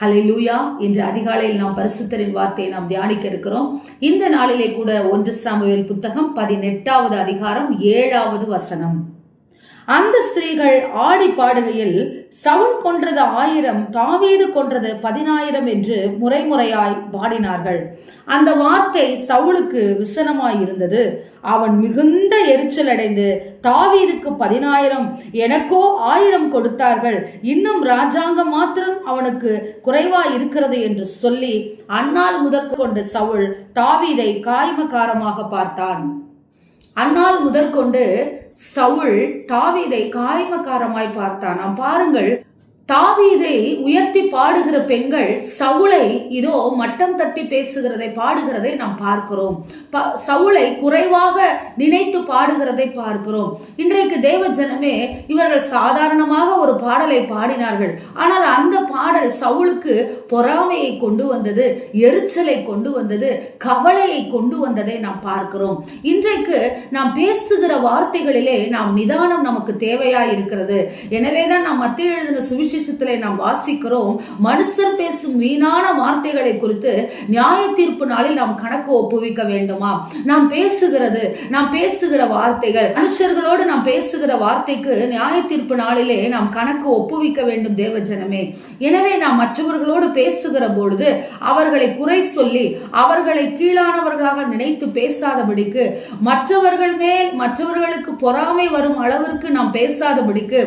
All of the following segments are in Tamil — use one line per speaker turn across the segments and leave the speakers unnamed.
ஹலே லூயா இன்று அதிகாலையில் நாம் பரிசுத்தரின் வார்த்தையை நாம் தியானிக்க இருக்கிறோம். இந்த நாளிலே கூட ஒன்று சாமுவேல் புத்தகம் பதினெட்டாவது அதிகாரம் ஏழாவது வசனம். அந்த ஸ்திரீகள் ஆடி பாடுகையில் சவுல் கொன்றது ஆயிரம் தாவீது கொன்றது பதினாயிரம் என்று முறைமுறையாய் பாடினார்கள். அந்த வார்த்தை சவுலுக்கு விசனமாய் இருந்தது அவன் மிகுந்த எரிச்சல் அடைந்து தாவீதுக்கு பதினாயிரம் எனக்கோ ஆயிரம் கொடுத்தார்கள். இன்னும் ராஜாங்கம் மாத்திரம் அவனுக்கு குறைவாய் இருக்கிறது என்று சொல்லி அன்னால் முதற்கொண்டு சவுல் தாவீதை காய்மகாரமாக பார்த்தான். அன்னால் முதற்கொண்டு சவுல் தாவீதை காய்மக்காரமாய் பார்த்தான். நாம் பாருங்கள் தாவீதை உயர்த்தி பாடுகிற பெண்கள் சவுளை இதோ மட்டம் தட்டி பேசுகிறதை பாடுகிறதை நாம் பார்க்கிறோம். ப- சவுளை குறைவாக நினைத்து பாடுகிறதை பார்க்கிறோம். இன்றைக்கு தேவ ஜனமே இவர்கள் சாதாரணமாக ஒரு பாடலை பாடினார்கள். ஆனால் அந்த பாடல் சவுளுக்கு பொறாமையை கொண்டு வந்தது எரிச்சலை கொண்டு வந்தது கவலையை கொண்டு வந்ததை நாம் பார்க்கிறோம். இன்றைக்கு நாம் பேசுகிற வார்த்தைகளிலே நாம் நிதானம் நமக்கு தேவையா இருக்கிறது எனவேதான் நாம் மத்திய எழுதின சுவிசேஷத்திலே நாம் வாசிக்கிறோம் மனுஷர் பேசும் வீணான வார்த்தைகளை குறித்து நியாய தீர்ப்பு நாளில் நாம் கணக்கு ஒப்புவிக்க வேண்டுமா? நாம் பேசுகிறது நாம் பேசுகிற வார்த்தைகள் மனுஷர்களோடு நாம் பேசுகிற வார்த்தைக்கு நியாய தீர்ப்பு நாளிலே நாம் கணக்கு ஒப்புவிக்க வேண்டும் தேவஜனமே. எனவே நாம் மற்றவர்களோடு பேசுகிற பொழுது அவர்களை குறை சொல்லி அவர்களை கீழானவர்களாக நினைத்து பேசாதபடிக்கு மற்றவர்கள் மேல் மற்றவர்களுக்கு பொறாமை வரும் அளவிற்கு நாம் பேசாதபடிக்கு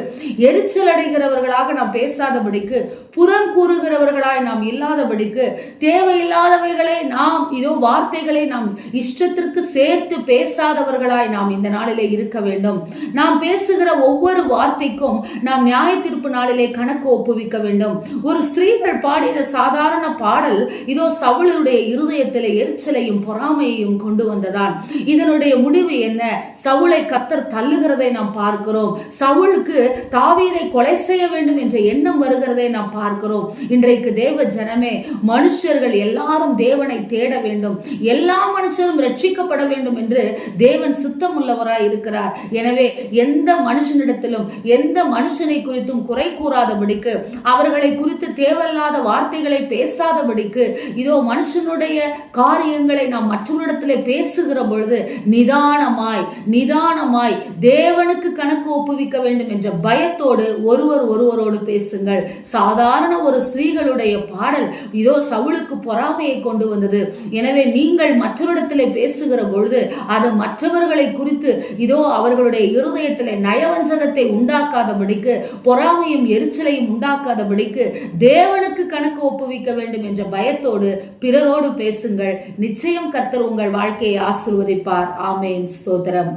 எரிச்சல் அடைகிறவர்களாக நாம் பேசாதபடிக்கு புறம் கூறுகிறவர்களாய் நாம் இல்லாதபடிக்கு தேவையில்லாதவைகளை நாம் இதோ வார்த்தைகளை நாம் இஷ்டத்திற்கு சேர்த்து பேசாதவர்களாய் நாம் இந்த நாளிலே இருக்க வேண்டும். நாம் பேசுகிற ஒவ்வொரு வார்த்தைக்கும் நாம் நியாய தீர்ப்பு நாளிலே கணக்கு ஒப்புவிக்க வேண்டும். ஒரு ஸ்திரீகள் பாடின சாதாரண பாடல் இதோ சவுளுடைய இருதயத்தில் எரிச்சலையும் பொறாமையையும் கொண்டு வந்ததான் இதனுடைய முடிவு என்ன? சவுளை கத்தர் தள்ளுகிறதை நாம் பார்க்கிறோம். சவுளுக்கு தாவீதை கொலை செய்ய வேண்டும் என்ற எண்ணம் வருகிறதை நாம் பார்க்கிறோம். இன்றைக்கு தேவ ஜனமே மனுஷர்கள் எல்லாரும் தேவனை தேட வேண்டும். எல்லா மனுஷரும் ரட்சிக்கப்பட வேண்டும் என்று தேவன் சித்தம் உள்ளவராய் இருக்கிறார். எனவே எந்த மனுஷனிடத்திலும் எந்த மனுஷனை குறித்தும் குறை கூறாதபடிக்கு அவர்களை குறித்து தேவையில்லாத வார்த்தைகளை பேசாதபடிக்கு இதோ மனுஷனுடைய காரியங்களை நாம் மற்றவரிடத்தில் பேசுகிற பொழுது நிதானமாய் நிதானமாய் தேவனுக்கு கணக்கு ஒப்புவிக்க வேண்டும் என்ற பயத்தோடு ஒருவர் ஒருவரோடு பேசுங்கள். சாதாரண ஒரு ஸ்திரீகளுடைய பாடல் இதோ சவுளுக்கு பொறாமையை கொண்டு வந்தது. எனவே நீங்கள் மற்றவரிடத்திலே பேசுகிற பொழுது அது மற்றவர்களை குறித்து இதோ அவர்களுடைய இருதயத்தில் நயவஞ்சகத்தை உண்டாக்காதபடிக்கு பொறாமையும் எரிச்சலையும் உண்டாக்காதபடிக்கு தேவனுக்கு கணக்கு ஒப்புவிக்க வேண்டும் என்ற பயத்தோடு பிறரோடு பேசுங்கள். நிச்சயம் கர்த்தர் உங்கள் வாழ்க்கையை ஆசிர்வதிப்பார். ஆமேன். ஸ்தோத்திரம்.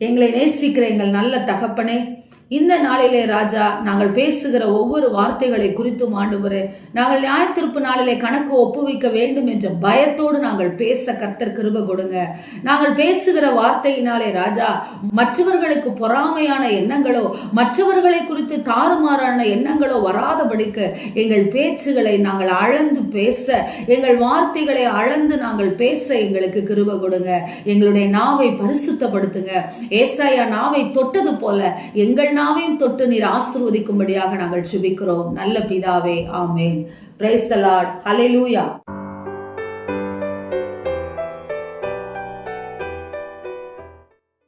எங்களை நேசிக்கிற எங்கள் நல்ல தகப்பனே இந்த நாளிலே ராஜா நாங்கள் பேசுகிற ஒவ்வொரு வார்த்தைகளை குறித்தும் ஆண்டவரே நாங்கள் நியாயத்திருப்பு நாளிலே கணக்கு ஒப்புவிக்க வேண்டும் என்ற பயத்தோடு நாங்கள் பேச கர்த்தர் கிருப கொடுங்க. நாங்கள் பேசுகிற வார்த்தையினாலே ராஜா மற்றவர்களுக்கு பொறாமையான எண்ணங்களோ மற்றவர்களை குறித்து தாறுமாறான எண்ணங்களோ வராதபடிக்கு எங்கள் பேச்சுகளை நாங்கள் அளந்து பேச எங்கள் வார்த்தைகளை அளந்து நாங்கள் பேச எங்களுக்கு கிருப கொடுங்க. எங்களுடைய நாவை பரிசுத்தப்படுத்துங்க. ஏசாயா நாவை தொட்டது போல எங்கள் நாவையும் தொட்டு நீர் ஆசிர்வதிக்கும்படியாக நாங்கள் சுபிக்கிறோம் நல்ல பிதாவே ஆமேன். Price தலாட் Lord